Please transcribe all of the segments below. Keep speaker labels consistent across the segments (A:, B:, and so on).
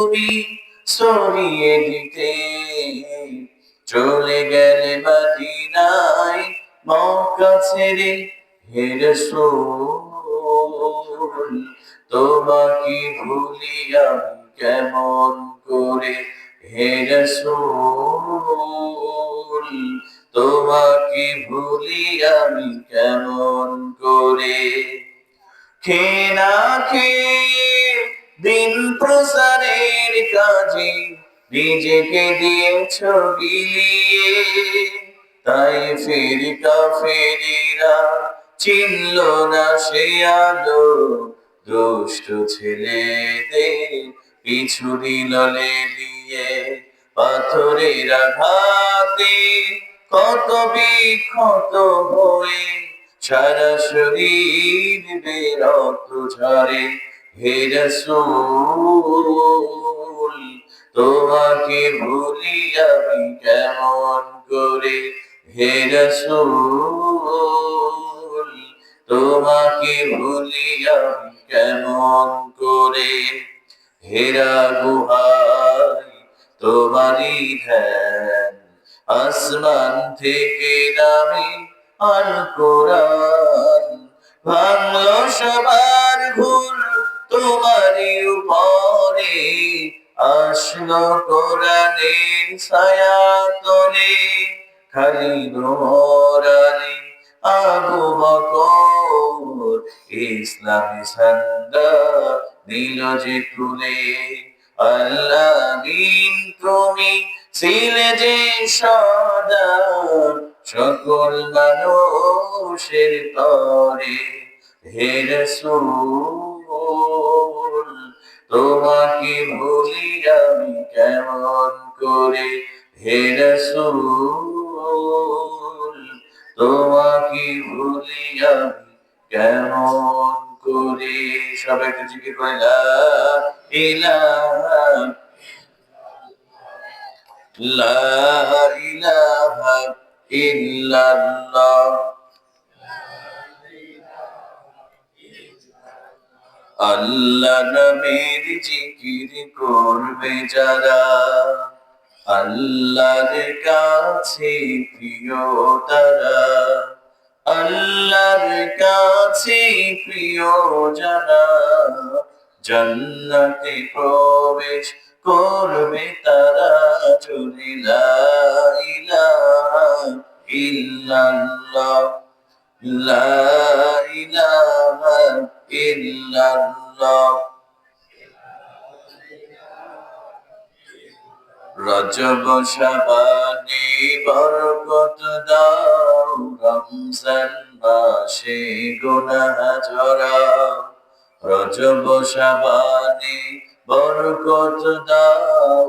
A: তুমি সরিয়ে দিতে। চলে গেলে মদিনায় মক্কা ছেড়ে হে রাসূল তোমাকে ভুলি আমি কেমন করে হে রাসূল তোমাকে ভুলি আমি কেমন করে খে না খেয়ে দিন প্রসারের কাজে নিজেকে দিয়েছ বিলিয়ে তাই ফেরি কাফেরিরা চিনল না সে আলো, দুষ্ট ছেলেদের পিছু দিল দিয়ে পাথরের আঘাতে কত বিক্ষত হয়ে সারা শরীর বেরত ঝরে। হে রসূল, তোমাকে ভুলি আমি কেমন করে? হে রসূল, তোমাকে ভুলি আমি কেমন করে? হেরা গুহায় তোমারই ধ্যান আসমান থেকে নামে আর কোরআন ভাঙলো সবার ভুল তোমারই উপরে আসলো কোরআনের ছায়াতলে খালি নোরানি আবু বকর ইসলামী সন্দা নীল যে তুলে আল্লাহ দিন তুমি ছিলে যে সদা, সকল মানুষের তরে। হে রসূল তোমাকে ভুলি আমি কেমন করে? হে রসূল, তোমাকে ভুলি আমি কেমন করে? সবাই একটু জিজ্ঞেস করে, লা ইলাহা লা ইলাহা ইল্লাল্লাহ। আল্লাহ নামের জিকির করবে যারা। আল্লাহর কাছে প্রিয় তারা। আল্লাহর কাছে প্রিয় যারা জান্নাতে প্রবেশ করবে তারা চলে লা ইলাহা ইল্লাল্লাহ লা ইলাহা ইল্লাল্লাহ। রজব শাবানে বরকত দাও, রমজান মাসে গুনাহ ঝরা রজব শাবানে বরকত দাও,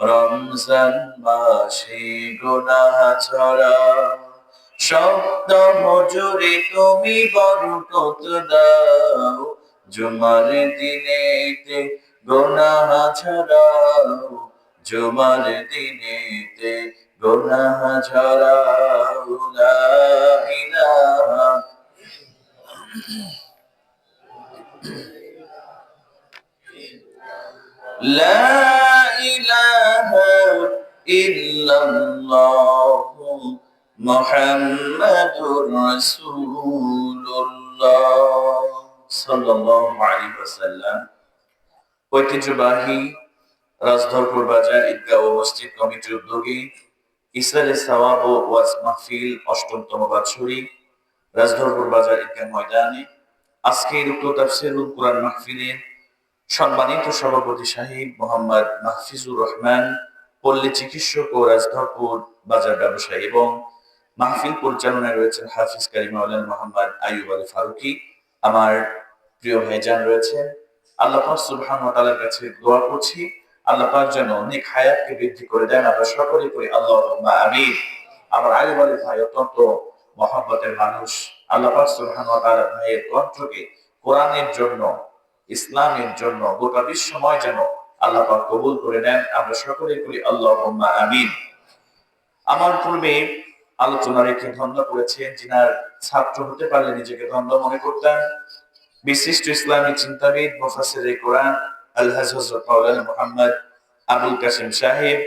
A: রমজান মাসে গুনাহ ঝরা শব্দ মজুরে তুমি বরকত দাও জুমার দিনেতে গুনাহ ঝরাও জুমার দিনেতে গুনাহ ঝরাও লা ইলাহা لا إله إلا الله মোহাম্মদুর রাসূলুল্লাহ ঐতিহ্যবাহী রাজধরপুর বাজার ঈদগাহ ও মসজিদ কমিটির উদ্যোগে ইসরায়েলের সওয়াব ও ওয়াজ মাহফিল অষ্টমতম বাছুরি রাজধরপুর বাজার ঈদগাহ ময়দানে আজকে উক্ত তাফসিরুল কোরআন মাহফিলের সম্মানিত সভাপতি সাহেব মোহাম্মদ মাহফিজুর রহমান পল্লী চিকিৎসক ও রাজধরপুর বাজার ব্যবসায়ী এবং মাহফিল পরিচালনায় রয়েছেন হাফিজ কারিম মাওলানা মোহাম্মদ আইয়ুব আলী ফারুকি, আমার প্রিয় ভাইজান রয়েছেন। আল্লাহ পাক সুবহানাহু ওয়া কাছে দোয়া করছি। আল্লাহ পাক যেন নেক হায়াতকে বৃদ্ধি করে দেন। আমরা সকলে করি আল্লাহুম্মা আমিন। আমার আইয়ুব আলী ভাই অত্যন্ত মহব্বতের মানুষ। আল্লাহ পাক সুবহানাহু ওয়া ভাইয়ের কণ্ঠকে কোরআনের জন্য, ইসলামের জন্য গোটা বিশ্বময় যেন আল্লাহ পাক কবুল করে নেন। আমরা সকলে করি আল্লাহুম্মা আমিন। আমার পূর্বে আলোচনা রেখে ধন্য করেছেন যিনার ছাত্র হতে পারলে নিজেকে ধন্য মনে করতেন। বিশিষ্ট ইসলামী চিন্তাবিদ মুফাসির কোরআন হজরত মোহাম্মদ আবুল কাসিম সাহেব,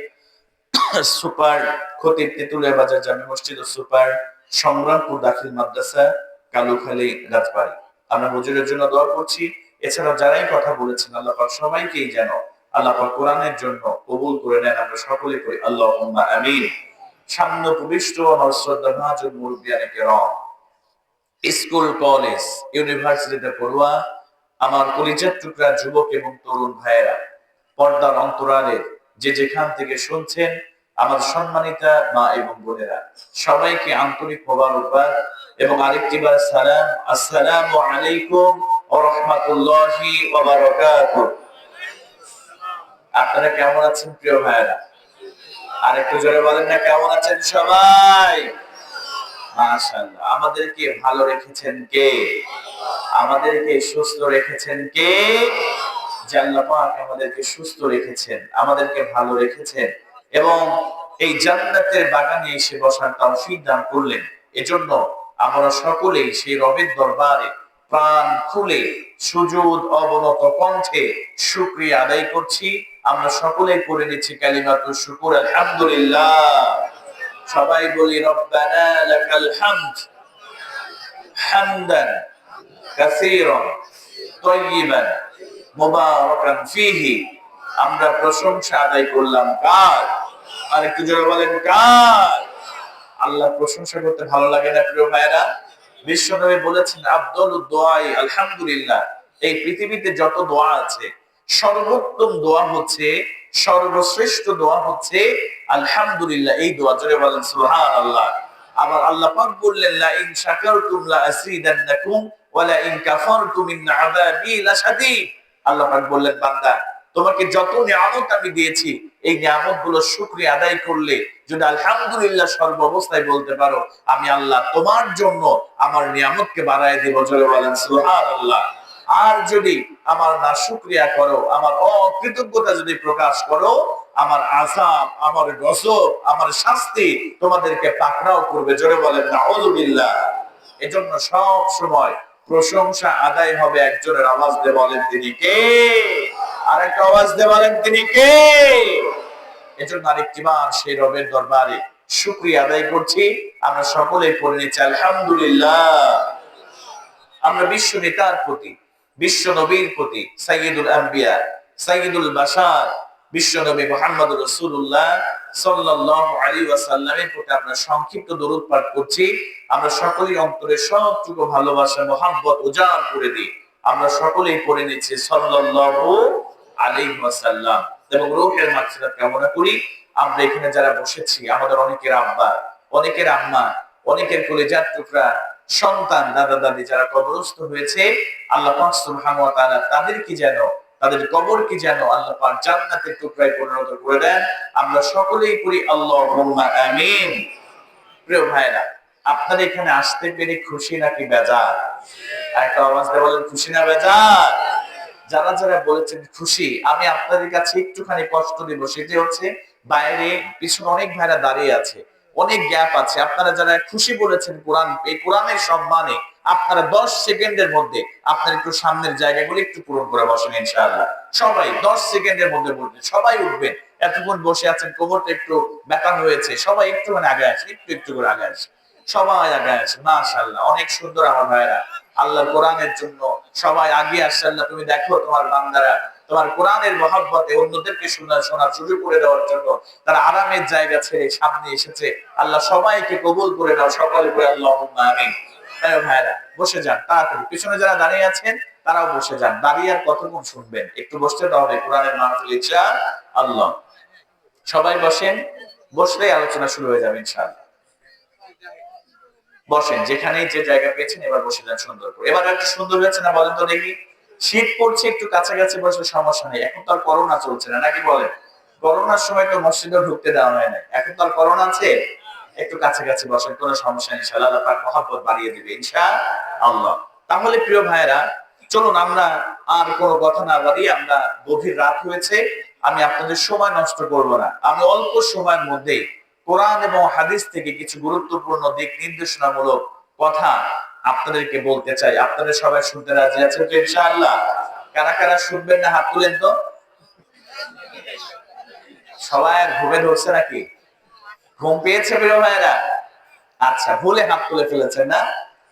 A: সুপার খতিব তেতুলিয়া বাজার জামে মসজিদ সুপার সংগ্রামপুর দাখিল মাদ্রাসা, কালুখালী রাজবাড়ি। আমরা হুজুরের জন্য দোয়া করছি। এছাড়া যারাই কথা বলেছেন, আল্লাহ পাক সবাইকেই যেন, আল্লাহ পাক কোরআনের জন্য কবুল করে নেন। আমরা সকলে করি আল্লাহ আমিন। সামনে উপবিষ্ট আমার শ্রদ্ধা ভাজন মুরব্বিয়ানে কেরম স্কুল, কলেজ, ইউনিভার্সিটিতে পড়ুয়া আমার কলিজার টুকরা যুবক এবং তরুণ ভাইয়েরা, পর্দার অন্তরালের যে যেখান থেকে শুনছেন আমার সম্মানিতা মা এবং বোনেরা, সবাইকে আন্তরিক হবার মোবারকবাদ এবং আরেকটি বার সালাম। আসসালামু আলাইকুম ওয়া রাহমাতুল্লাহি আপনারা কেমন আছেন প্রিয় ভাইয়েরা? আরেকটু জোরে বলেন না, কেমন আছেন সবাই? মাশাআল্লাহ। আমাদেরকে ভালো রেখেছেন কে? আমাদেরকে সুস্থ রেখেছেন কে? যে পাক আমাদেরকে সুস্থ রেখেছেন, আমাদেরকে ভালো রেখেছেন এবং এই জান্নাতের বাগানে এসে বসার তৌফিক দান করলেন। এজন্য আমরা সকলেই সেই রবের দরবারে প্রাণ খুলে সুজুদ অবনত কণ্ঠে শুকরিয়া আদায় করছি। আমরা সকলে করে নিচ্ছি কালিমাতু শুকুর, আলহামদুলিল্লাহ। সবাই বলি, রব্বানা লাকাল হামদ হামদান কাসীরান তাইয়িবান মুবারাকান ফীহি। আমরা প্রশংসা আদায় করলাম কার? আর একটু জোরে বলেন, কার? আল্লাহ প্রশংসা করতে ভালো লাগে না, প্রিয় ভাইরা বিশ্বনবী বলেছেন আব্দুল দোয়াই, আলহামদুলিল্লাহ। এই পৃথিবীতে যত দোয়া আছে, সর্বোত্তম দোয়া হচ্ছে, সর্বশ্রেষ্ঠ দোয়া হচ্ছে, আলহামদুলিল্লাহ। এই দোয়া জোরে বলেন সুবহান আল্লাহ আবার আল্লাহ পাক বললেন লা ইন শাকারতুম লা আসিদান্নাকুম ওয়া লা ইন কাফারতুম ইন আযাবি লাশাদীদ। আল্লাহ পাক বললেন, বান্দা, তোমাকে যত নিয়ামত আমি দিয়েছি এই নিয়ামতগুলো শুক্রিয়া আদায় করলে যদি আলহামদুলিল্লাহ সর্ব অবস্থায় বলতে পারো, আমি আল্লাহ তোমার জন্য আমার নিয়ামতকে বাড়ায় দেব। জোরে বলেন আল্লাহ আর যদি আমার না শুক্রিয়া করো, আমার অকৃতজ্ঞতা যদি প্রকাশ করো, আমার আসাব আমার গসব আমার শাস্তি তোমাদেরকে পাকড়াও করবে। জোরে বলেন না এজন্য সব সময় প্রশংসা আদায় হবে একজনের আওয়াজ দিয়ে বলেন তিনি কে? আর একটা আওয়াজ দিয়ে বলেন তিনি কে? এজন্য সেই রবের দরবারে শুক্রিয়া আদায় করছি। আমরা সকলে পড়ে নিচ্ছি, আলহামদুলিল্লাহ। আমরা বিশ্ব নেতার প্রতি, বিশ্ব নবীর প্রতি সাইয়দুল আম্বিয়া সাইয়দুল বাশার, বিশ্ব নবী মোহাম্মদ রসুল্লাহ ওয়াসাল্লামের প্রতি আমরা সংক্ষিপ্ত দরুদ পাঠ করছি। আমরা সকলেই অন্তরে সবটুকু ভালোবাসা মোহাম্মত উজাড় করে দিই। আমরা সকলেই পড়ে নিচ্ছি সাল্লাল্লাহু আলাইহি ওয়াসাল্লাম। এবং রূহের মাগফিরাত কামনা করি। আমরা এখানে যারা বসেছি, আমাদের অনেকের আব্বা, অনেকের আম্মা, অনেকের সন্তান, দাদা, দাদি যারা কবরস্থ হয়েছে, আল্লাহ পাক সুবহানাহু ওয়া তাআলা তাদের কি যেন, তাদের কবর কি যেন আল্লাহ পাক জান্নাতের টুকরায় পরিণত করে দেন। আমরা সকলেই করি আল্লাহুম্মা আমিন। প্রিয় ভাইরা এখানে আসতে পেরে খুশি নাকি বেজার? একটা আওয়াজ দিয়ে বলেন, খুশি না বেজার? যারা যারা বলেছেন খুশি, আমি আপনাদের কাছে একটুখানি কষ্ট দিব, সেটি হচ্ছে বাইরে পিছনে অনেক ভাইরা দাঁড়িয়ে আছে, অনেক গ্যাপ আছে। আপনারা যারা খুশি বলেছেন কোরআন, এই কোরআনের সম্মানে আপনারা দশ সেকেন্ডের মধ্যে আপনার একটু সামনের জায়গাগুলো একটু পূরণ করে বসেন ইনশাআল্লাহ। সবাই দশ সেকেন্ডের মধ্যে বলবেন, সবাই উঠবেন। এতক্ষণ বসে আছেন, কোমরটা একটু ব্যথা হয়েছে, সবাই একটু মানে আগে আসে একটু একটু করে আগে আসে সবাই আগে আসে মাশাআল্লাহ, অনেক সুন্দর আমার ভাইরা। আল্লাহ কোরআনের জন্য সবাই আগে আসছে। আল্লাহ, তুমি দেখো তোমার বান্দারা, তোমার কোরআনের মহাব্বতে অন্যদেরকে শোনা শোনা শুরু করে দেওয়ার জন্য তারা আরামের জায়গা ছেড়ে সামনে এসেছে। আল্লাহ, সবাইকে কবুল করে দাও সকলে করে আল্লাহ আমিন। ভাইরা, বসে যান, তাড়াতাড়ি। পিছনে যারা দাঁড়িয়ে আছেন, তারাও বসে যান। দাঁড়িয়ে আর কতক্ষণ শুনবেন? একটু বসতে হবে কোরআনের মাহফিল ইচ্ছা আল্লাহ সবাই বসেন, বসলেই আলোচনা শুরু হয়ে যাবে ইনশাআল্লাহ। বসেন যেখানে যে জায়গা পেয়েছেন, এবার বসে যান সুন্দর করে। এবার একটু সুন্দর হয়েছে না বলেন তো দেখি? শীত পড়ছে, একটু কাছাকাছি বসে সমস্যা নেই। এখন তো আর করোনা চলছে না, নাকি বলেন? করোনার সময় তো মসজিদে ঢুকতে দেওয়া হয় না এখন তো আর করোনা আছে? একটু কাছাকাছি বসেন, কোনো সমস্যা নেই, ইনশাআল্লাহ পাক মহব্বত বাড়িয়ে দিবে ইনশা আল্লাহ তাহলে প্রিয় ভাইরা চলুন আমরা আর কোনো কথা না বাড়িয়ে আমরা গভীর রাত হয়েছে। আমি আপনাদের সময় নষ্ট করব না। আমি অল্প সময়ের মধ্যে কোরআন এবং হাদিস থেকে কিছু গুরুত্বপূর্ণ দিক নির্দেশনামূলক কথা আপনাদেরকে বলতে চাই। আপনাদের সবাই শুনতে রাজি আছেন তো ইনশাআল্লাহ? কারা কারা শুনবেন না? হাত তুলেন তো। সবাই ঘুমে ধরছে নাকি? ঘুম পেয়েছে প্রিয় ভাইরা আচ্ছা ভুলে হাত তুলে ফেলেছেন না?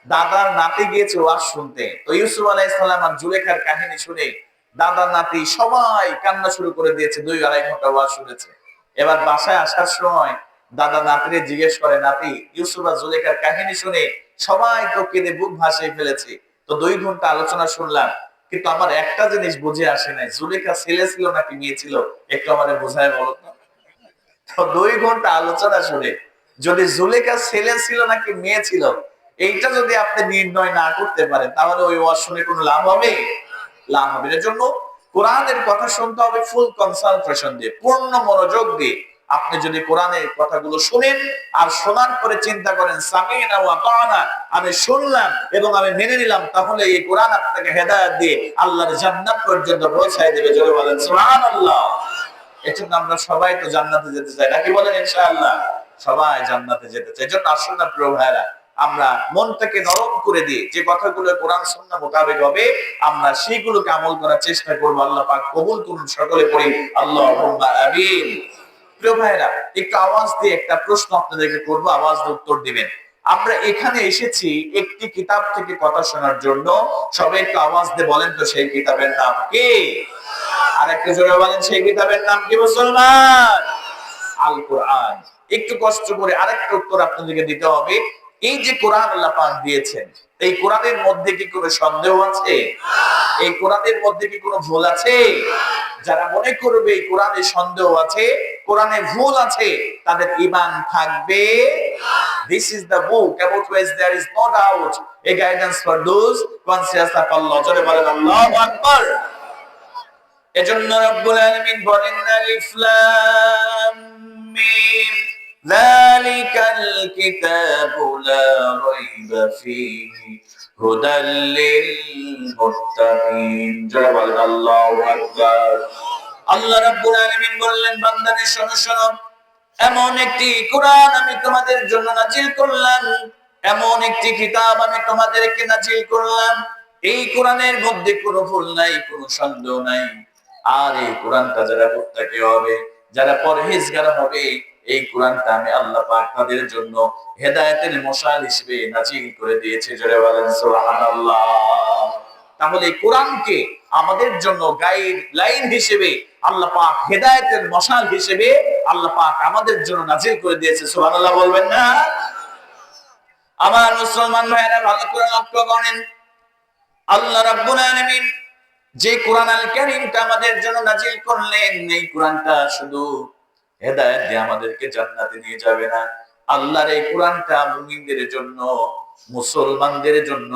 A: দাদার নাতি গিয়েছে ওয়াজ শুনতে। তো ইউসুফ আলাইসাল্লাম আর জুলেখার কাহিনী শুনে দাদার নাতি সবাই কান্না শুরু করে দিয়েছে, দুই আড়াই ঘণ্টা ওয়াজ শুনেছে। এবার বাসায় আসার সময় দাদা নাতিরে জিজ্ঞেস করে, নাতি, ইউসুফ আর জুলেখার কাহিনী শুনে সবাই তো কেঁদে বুক ভাসিয়ে ফেলেছে। তো দুই ঘণ্টা আলোচনা শুনলাম, কিন্তু আমার একটা জিনিস বুঝে আসে নাই। জুলেখা ছেলে ছিল নাকি মেয়ে ছিল? একটু আমাদের বোঝায় বলো তো। দুই ঘণ্টা আলোচনা শুনে, যদি জুলেখা ছেলে ছিল নাকি মেয়ে ছিল, এইটা যদি আপনি নির্ণয় না করতে পারেন, তাহলে ওই ওয়াজ শুনে কোনো লাভ হবে? লাভ হবে এর জন্য কোরআনের কথা শুনতে হবে ফুল কনসালটেশন দিয়ে, পূর্ণ মনোযোগ দিয়ে। আপনি যদি কোরআনের কথাগুলো শুনেন আর শোনার পরে চিন্তা করেন, সামিনা আমি শুনলাম এবং আমি মেনে নিলাম, তাহলে এই কোরআন আপনাকে হেদায়েত দিয়ে আল্লাহর জান্নাত পর্যন্ত পৌঁছায় দেবে। জোরে বলেন, সুবহানাল্লাহ এজন্য আমরা সবাই তো জান্নাতে যেতে চাই, নাকি বলেন ইনশাআল্লাহ? সবাই জান্নাতে যেতে চাই। এজন্য আসুন না, প্রিয় ভাইরা আমরা মনটাকে নরম করে দিয়ে যে কথাগুলো কোরআন সুন্নাহ মোতাবেক হবে, আমরা সেইগুলোকে আমল করার চেষ্টা করব। আল্লাহ পাক কবুল করুন, সকলে পড়ি, আল্লাহুম্মা আমিন প্রিয় ভাইরা একটু আওয়াজ দিয়ে একটা প্রশ্ন আপনাদেরকে করব, আওয়াজ দিয়ে উত্তর দিবেন। আমরা এখানে এসেছি একটি কিতাব থেকে কথা শোনার জন্য। সবাই একটু আওয়াজ দিয়ে বলেন তো, সেই কিতাবের নাম কি? আর একটু জোরে বলেন, সেই কিতাবের নাম কি মুসলমান? আল কোরআন একটু কষ্ট করে আরেকটা উত্তর আপনাদেরকে দিতে হবে। এই যে কোরআন আল্লাহ পাক দিয়েছেন, এই কোরআনের মধ্যে কি কোনো সন্দেহ আছে? এই কোরআনের মধ্যে কি কোনো ভুল আছে? যারা মনে করবে এই কোরআনে সন্দেহ আছে কোরআনে ভুল আছে, তাদের ঈমান থাকবে। This is the book about which there is no doubt, a guidance for those conscious of Allah. জোরে বলেন, আল্লাহু আকবার! এজন্য রব্বুল আলামিন বলেন, আলিফ লাম মিম লা রাইবা ফীহি, হুদাল লিল মুত্তাকিন। যারা বলেন আল্লাহু রাব্বুল আলামিন বললেন, বান্দাদের শোনো শোনো। এমন একটি কোরআন আমি তোমাদের জন্য নাজিল করলাম। এমন একটি কিতাব আমি তোমাদেরকে নাজিল করলাম। এই কোরআনের মধ্যে কোনো ভুল নাই, কোনো সন্দেহ নাই। আর এই কোরআনটা যারা মুত্তাকি হবে, যারা পরহেজগার হবে, এই কোরআনটা আমি আল্লাহ পাক তাদের জন্য হেদায়েতের মশাল হিসেবে নাজিল করে দিয়েছে। জোরে বলেন, সুবহানাল্লাহ। তাহলে কোরআনকে আমাদের জন্য গাইড লাইন হিসেবে আল্লাহ পাক হেদায়েতের মশাল হিসেবে আল্লাহ পাক আমাদের জন্য করে দিয়েছে বলবেন না? আমার মুসলমান ভালো করে লক্ষ্য করেন। আল্লাহ রাব্বুল আলামিন যে কোরআন আল কারীমটা আমাদের জন্য নাজিল করলেন, এই কোরআনটা শুধু হেদায়েত দিয়ে আমাদেরকে জান্নাতে নিয়ে যাবে না। আল্লাহর এই কোরআনটা মুমিনদের জন্য, মুসলমানদের জন্য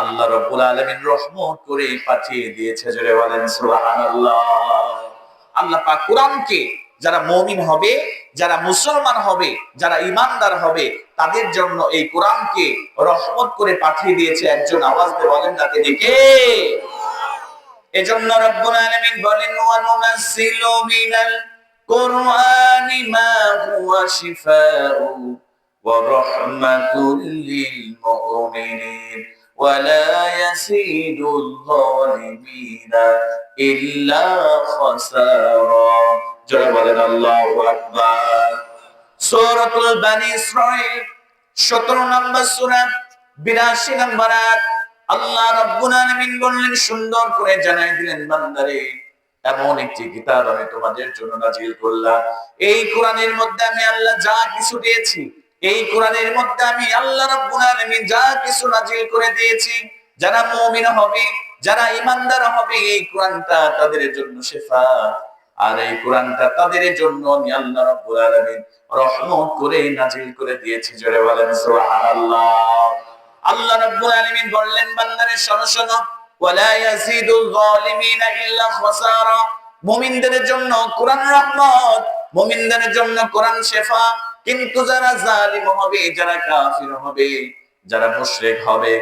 A: আল্লাহ রাব্বুল আলামিন রহমত করে পাঠিয়ে দিয়েছে, জোরে বলেন সুবহানাল্লাহ। আল্লাহ পাক কোরআনকে যারা মুমিন হবে, যারা মুসলমান হবে, যারা ইমানদার হবে, তাদের জন্য এই কোরআনকে রহমত করে পাঠিয়ে দিয়েছে একজন। আওয়াজ দিয়ে বলেন না কে এজন্য রব্বুল আলামিন বলেন ওয়া নুনাসসিলু মিনাল কুরআনি মা হুয়া শিফাউ ওয়া রাহমাতুল লিল মুমিনিন। ولا يزيد الظالمين إلا خسارا জোরে বলেন আল্লাহু আকবার সূরাতুল বানি ইসরাঈল 17 নম্বর সূরা 82 নম্বর আয়াত আল্লাহ রাব্বুল আলামিন বললেন সুন্দর করে জানাই দিলেন বান্দারে এমন একটি কিতাব আমি তোমাদের জন্য নাজিল করলাম এই কোরআনের মধ্যে আমি আল্লাহ যা কিছু দিয়েছি এই কোরআনের মধ্যে আমি আল্লাহ রাব্বুল আলামিন যা কিছু নাজিল করে দিয়েছি, যারা মুমিন হবে, যারা ইমানদার হবে, এই কোরআনটা তাদের জন্য শেফা। আর এই কোরআনটা তাদের জন্য আমি আল্লাহ রাব্বুল আলামিন রহমত করে নাজিল করে দিয়েছি, জোরে বলেন সুবহানাল্লাহ। আল্লাহ রাব্বুল আলামিন বললেন, বান্দারে, শোনো শোনো। ওয়ালা ইয়াজিদুল যালিমিনা ইল্লা খাসারা। মুমিনদের জন্য কোরআন রহমত, মুমিনদের জন্য কোরআন শেফা। কিন্তু যারা জালিম হবে, যারা কাফির হবে, যারা মুশরিক হবে,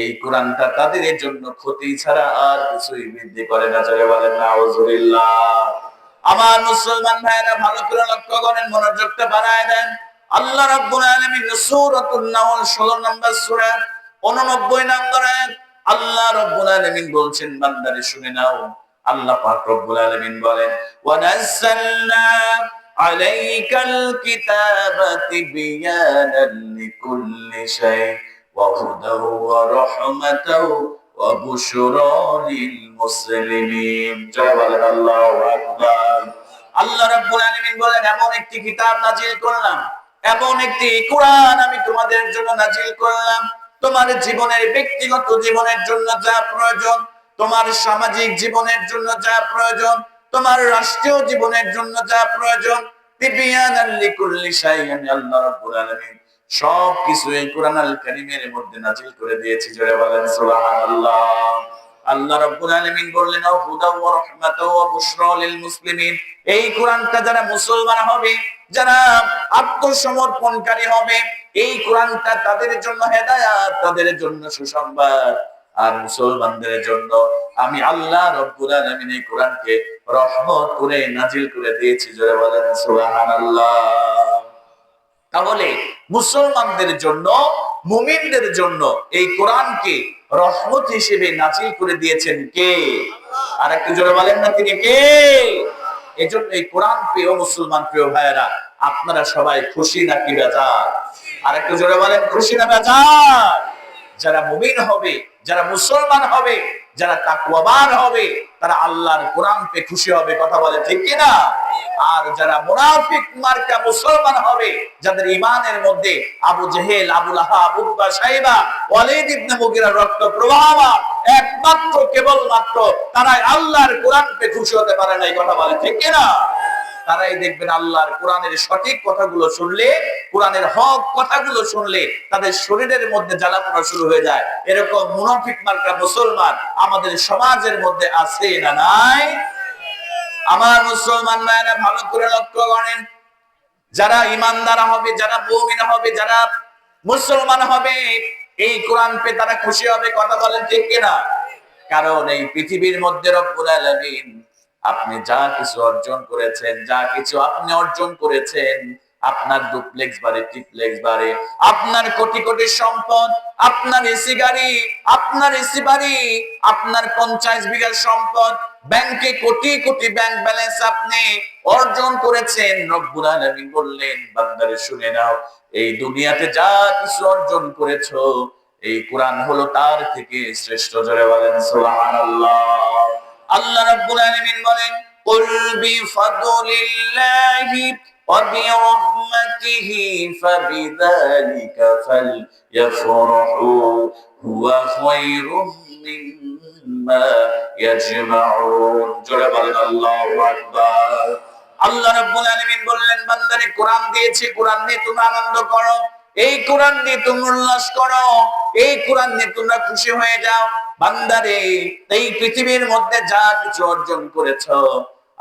A: এই কোরআনটা তাদের জন্য ক্ষতি ছাড়া আর কিছুই বৃদ্ধি করে না। যারা বলেন, নাউজুবিল্লাহ। আমার মুসলমান ভাইরা ভালো করে লক্ষ্য করেন, মনোযোগটা বাড়ায় দেন। আল্লাহ রাব্বুল আলামিন সূরাতুন নাহল 16 নম্বর সূরা 89 নম্বর আয়াত, আল্লাহ রব্বুল আলামিন বলছেন, বান্দারে শুনে নাও। আল্লাহ পাক রব্বুল আলামিন বলেন ওয়ানাজ্জালনা আলাইকাল হুদাও ওয়া রাহমাতাও ওয়া বুশরা লিল মুসলিমিন। জয় বলেন আল্লাহু আকবার। আল্লাহ রাব্বুল আলামিন বলেন, এমন একটি কিতাব নাজিল করলাম, এমন একটি কোরআন আমি তোমাদের জন্য নাজিল করলাম। তোমার জীবনের ব্যক্তিগত জীবনের জন্য যা প্রয়োজন, তোমার সামাজিক জীবনের জন্য যা প্রয়োজন তোমার রাষ্ট্রীয় জীবনের জন্য যা প্রয়োজন তিবিয়ানান লিকুল্লি শাইইন আমি আল্লাহ রাব্বুল আলামিন। সব কিছু এই কোরআন আল মধ্যে নাজিল করে দিয়েছি, জোরে বলেন আল্লাহ বললেন মুসলিমিন। এই কোরআনটা যারা মুসলমান হবে, যারা আত্মসমর্পণকারী হবে, এই কোরআনটা তাদের জন্য হেদায়াত, তাদের জন্য সুসংবাদ। আর মুসলমানদের জন্য আমি আল্লাহ রব্বুল আলামিন এই কোরআনকে রহমত করে নাজিল করে দিয়েছি, জোরে বলেন সুবহানাল্লাহ। তাহলে মুসলমানদের জন্য, মুমিনদের জন্য এই কোরআনকে রহমত হিসেবে নাজিল করে দিয়েছেন কে? আর একটু জোরে বলেন না তিনি কে? এজন্য এই কোরআন প্রিয় মুসলমান প্রিয় ভাইয়েরা, আপনারা সবাই খুশি নাকি বেজার? আর একটু জোরে বলেন, খুশি না বেজার? যারা মুমিন হবে যারা মুসলমান হবে, যারা তাকওয়াবান হবে, তারা আল্লাহর কোরআন পে খুশি হবে, কথা বলে ঠিক কিনা? আর যারা মুনাফিক মার্কা মুসলমান হবে, যাদের ইমানের মধ্যে Abu Jahl, Abu Lahab, Utba, Shaiba, Walid ibn Mughira রক্ত প্রবাহ, একমাত্র কেবল মাত্র তারাই আল্লাহর কোরআন পে খুশি হতে পারে না এই কথা বলে ঠিক কিনা? তারাই দেখবেন আল্লাহর কোরআনের সঠিক কথাগুলো শুনলে, কোরআনের হক কথাগুলো শুনলে তাদের শরীরের মধ্যে জ্বালা পোড়া শুরু হয়ে যায়। এরকম মুনাফিক মার্কা মুসলমান আমাদের সমাজের মধ্যে আছে না নাই? আমার মুসলমান ভাইয়েরা, ভালো করে লক্ষ্য করেন। যারা ইমানদার হবে, যারা মুমিন হবে, যারা মুসলমান হবে, এই কোরআন পে তারা খুশি হবে, কথা বলেন ঠিক কিনা? কারণ এই পৃথিবীর মধ্যে রব্বুল আলামিন আপনি যা কিছু অর্জন করেছেন, যা কিছু আপনি অর্জন করেছেন, আপনার ডুপ্লেক্স বাড়ি ট্রিপ্লেক্স বাড়ি, আপনার কোটি কোটি সম্পদ, আপনার এসি গাড়ি, আপনার এসি বাড়ি, আপনার পঞ্চাশ বিঘা সম্পদ ব্যাংকে কোটি কোটি ব্যাংক ব্যালেন্স আপনি অর্জন করেছেন। রব্বুল আলামিন বললেন, বান্দারে শুনে নাও, এই দুনিয়াতে যা কিছু অর্জন করেছ, এই কোরআন হলো তার থেকে শ্রেষ্ঠ। জোরে বলেন, সুবহানাল্লাহ। আল্লাহ রাব্বুল আলামিন বলেন, কুল বিফাদলিল্লাহি ওয়া বিরহমাতিহি ফাবিযালিকা ফালইফরাহু, হুয়া খায়রুম মিম্মা ইয়াজমাউন। জোরে বলেন, আল্লাহু আকবার। আল্লাহ রাব্বুল বললেন, বান্দারে, কোরআন দিয়েছি, কোরআন নিয়ে তুমি আনন্দ করো। এই কোরআন নিয়ে তুমি উল্লাস করো। এই কোরআন নিয়ে তোমরা খুশি হয়ে যাও। বান্দারে, এই পৃথিবীর মধ্যে যা কিছু অর্জন করেছ,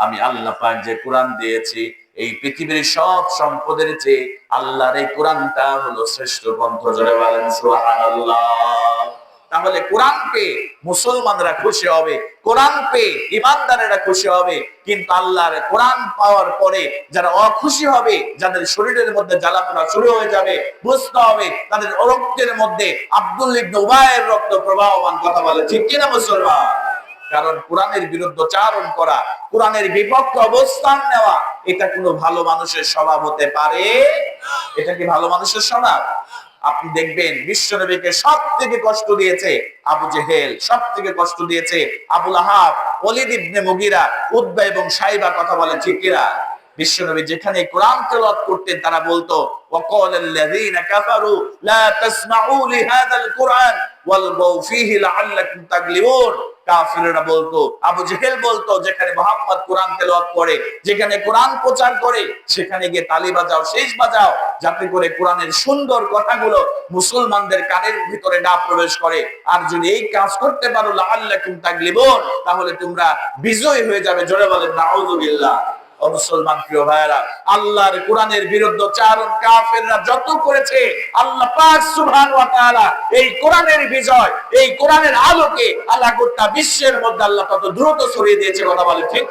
A: আমি আল্লাহ পাক যে কোরআন দিয়েছি, এই পৃথিবীর সব সম্পদের চেয়ে আল্লাহর এই কোরআনটা হলো শ্রেষ্ঠ গ্রন্থ। জোরে বলেন সুবহানাল্লাহ। তাহলে কোরআন পেয়ে মুসলমানরা খুশি হবে কোরআন পেয়ে ইমানদারেরা খুশি হবে। কিন্তু আল্লাহর কোরআন পাওয়ার পরে যারা অখুশি হবে, যাদের শরীরের মধ্যে জ্বালাপোড়া শুরু হয়ে যাবে বুঝতে হবে, তাদের রক্তের মধ্যে আব্দুল ইবনে উবায়ের রক্ত প্রবাহমান কথা বলে। ঠিক কিনা মুসলমান? কারণ কোরআনের বিরুদ্ধ চারণ করা, কোরআনের বিপক্ষে অবস্থান নেওয়া, এটা কোনো ভালো মানুষের স্বভাব হতে পারে? এটা কি ভালো মানুষের স্বভাব? আপনি দেখবেন বিশ্বনবীকে সব থেকে কষ্ট দিয়েছে আবু জেহেল সব থেকে কষ্ট দিয়েছে আবুল আহাব অলিদ ইবনে মুগিরা উদ্বা এবং সাইবা কথা বলে ঠিকিরা বিশ্বনবী যেখানে কোরআন তেলাওয়াত করতেন, তারা বলতো, ওয়াকাল আল্লাযীনা কাফারু, লা তাসমাউ লিহাদাল কুরআন কাফিররা বলতো, আবু জেহেল বলতো, যেখানে মোহাম্মদ কোরআন তেলাওয়াত করে, যেখানে কোরআন প্রচার করে, সেখানে গিয়ে তালি বাজাও, শেষ বাজাও, যাতে করে কোরআনের সুন্দর কথাগুলো মুসলমানদের কানের ভিতরে না প্রবেশ করে। আর যদি এই কাজ করতে পারো তাগলিবুন, তাহলে তোমরা বিজয় হয়ে যাবে। জোরে বলেন, নাউযুবিল্লাহ। মুসলমান প্রিয় আল্লাহর কোরআনের বিরুদ্ধে চারণ কাফেররা যত করেছে, আল্লাহ পাক সুবহানাহু ওয়া তাআলা এই কোরআনের বিজয়, এই কোরআনের আলোকে আল্লাহ গোটা বিশ্বের মধ্যে আল্লাহ তত দ্রুত ছড়িয়ে দিয়েছে, কথা বলে ঠিক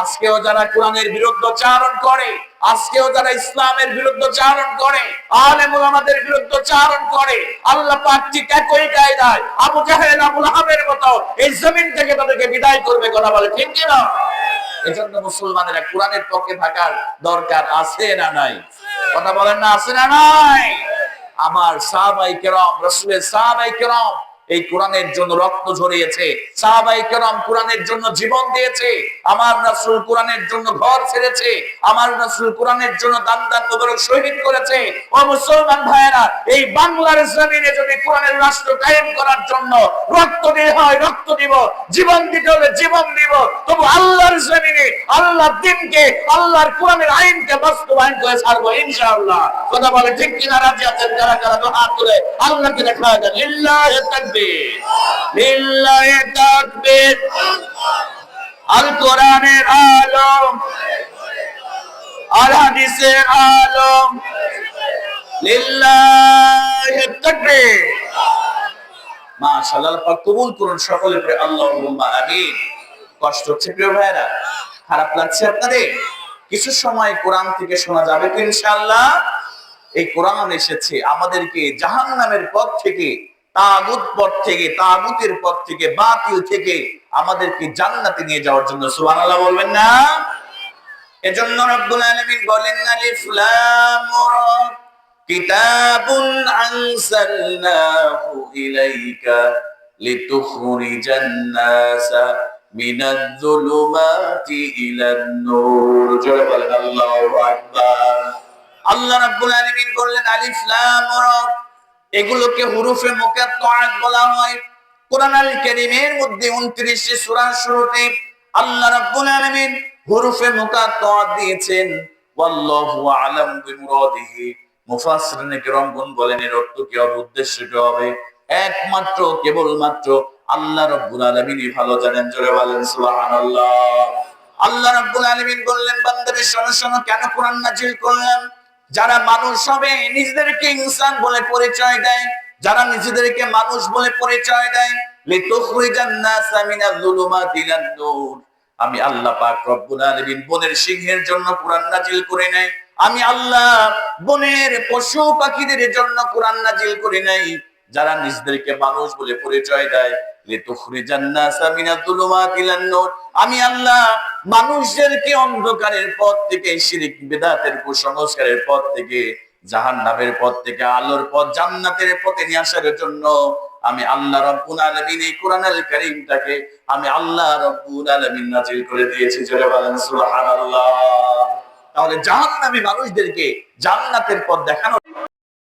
A: আজকেও যারা কোরআনের বিরুদ্ধে চারণ করে, আজকেও যারা ইসলামের বিরুদ্ধচারণ করে আলেম ওলামাদের বিরুদ্ধচারণ করে, আল্লাহ পাক ঠিক একই কায়দায় আবু জাহেল মতো এই জমিন থেকে তাদেরকে বিদায় করবে, কথা বলে ঠিক কি না এজন্য মুসলমানেরা কোরআনের পক্ষে থাকার দরকার আছে না নাই? কথা বলেন না, আছে না নাই? আমার সাহাবাই কেরাম, রসুলের সাহাবাই কেরাম এই কোরআনের জন্য রক্ত ঝরিয়েছে। সাহাবাই কেরাম কোরআনের জন্য জীবন দিয়েছে। আমার রাসূল কোরআনের জন্য ঘর ছেড়েছে। আমার রাসূল কোরআনের জন্য দান দান মুবারক শহীদ করেছে। ও মুসলমান ভাইয়েরা, এই বাংলার জমিনে যদি কোরআনের রাষ্ট্র কায়েম করার জন্য রক্ত দিয়ে হয়, রক্ত দিব। জীবন দিতে হলে জীবন দিব। তবু আল্লাহর জমিনে আল্লাহর দিনকে, আল্লাহর কোরআনের আইনকে বাস্তবায়ন করে ছাড়বো ইনশাআল্লাহ। কথা বলে ঠিক কিনা? রাজি আছেন? যারা যারা হাত তুলে আল্লাহকে দেখা দেন লিল্লাহি আল কোরআনের আলম, আল হাদিসের আলম। পাক কবুল করুন আমিন। কষ্ট হচ্ছে প্রিয় ভাইরা খারাপ লাগছে আপনাদের? কিছু সময় কোরআন থেকে শোনা যাবে তো ইনশাআল্লাহ। এই কোরআন এসেছে আমাদেরকে জাহান্নামের পথ থেকে তাগুত পথ থেকে, তাগুতের পথ থেকে, বাতিল থেকে আমাদেরকে জান্নাতে নিয়ে যাওয়ার জন্য সুবহানাল্লাহ বলবেন না? এজন্য রব্বুল আলামিন বলেন, আলিফ লাম রা কিতাবুন আনসালনাহু ইলাইকা লিতুখরিজান নাসা মিনাজ যুলুমাতি ইলান নূর। জোরে বলেন, আল্লাহু আকবার। আল্লাহ রাব্বুল আলামিন বললেন, আলিফ লাম রা এগুলোকে হুরুফে মুকাত্তাআত বলা হয়। কোরআন আল কারীমের মধ্যে 29 সূরার শুরুতে আল্লাহ রাব্বুল আলামিন হুরুফে মুকাত্তাআত দিয়েছেন। ওয়াল্লাহু আলাম বিমুরাদিহি। মুফাসসিরিন কিরাম গুণ বলেন, এর অর্থ কি? হবে উদ্দেশ্য কি হবে? একমাত্র, কেবলমাত্র আল্লাহ রাব্বুল আলামিনই ভালো জানেন। জোরে বলেন, সুবহানাল্লাহ। আল্লাহ রাব্বুল আলামিন বললেন, বান্দাদের শোনো শোনো কেন কোরআন নাজিল করলাম যারা মানুষ হবে, নিজেদেরকে ইনসান বলে পরিচয় দেয়। যারা নিজেদেরকে মানুষ বলে পরিচয় দেয় আমি আল্লাহ পাক রব্বুল আলামিন বনের সিংহের জন্য করে নাই। আমি আল্লাহ বনের পশু পাখিদের জন্য কোরআন নাজিল করে নাই। যারা নিজেদেরকে মানুষ বলে পরিচয় দেয় আমি আল্লাহ মানুষদেরকে অন্ধকারের পথ থেকে, শিরিক বেদাতের কুসংস্কারের পথ থেকে জাহান নামের পথ থেকে, আলোর পথ, জান্নাতের পথে নিয়ে আসার জন্য আমি আল্লাহ রব্বুল আলামিন এই কোরআন আল কারীমটাকে আমি আল্লাহ রব্বুল আলামিন নাজিল করে দিয়েছি। জোরে বলেন, সুবহানাল্লাহ। তাহলে জাহান্নামী মানুষদেরকে জান্নাতের পথ দেখানো